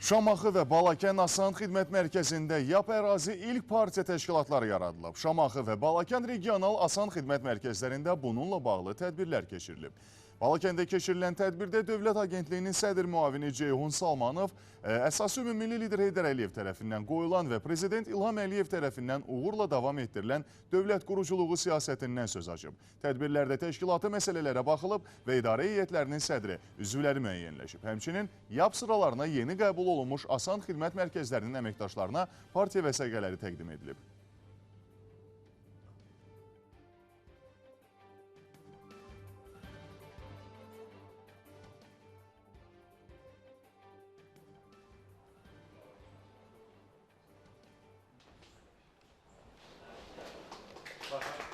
Şamaxı və Balakən Asan Xidmət Mərkəzində YAP ərazi ilk partiya təşkilatları yaradılıb. Şamaxı və Balakən regional Asan Xidmət Mərkəzlərində bununla bağlı tədbirlər keçirilib. Balakəndə keçirilən tədbirdə Dövlət Agentliyinin sədr müavini Ceyhun Salmanov ə, əsası ümumilli lider Heydər Əliyev tərəfindən qoyulan və Prezident İlham Əliyev tərəfindən uğurla davam etdirilən dövlət quruculuğu siyasətindən söz açıb. Tədbirlərdə təşkilati məsələlərə baxılıb və idarə heyətlərinin sədri, üzvləri müəyyənləşib. Həmçinin YAP sıralarına yeni qəbul olunmuş asan xidmət mərkəzlərinin əməkdaşlarına partiya vəsəqələri təqdim edilib. Bye.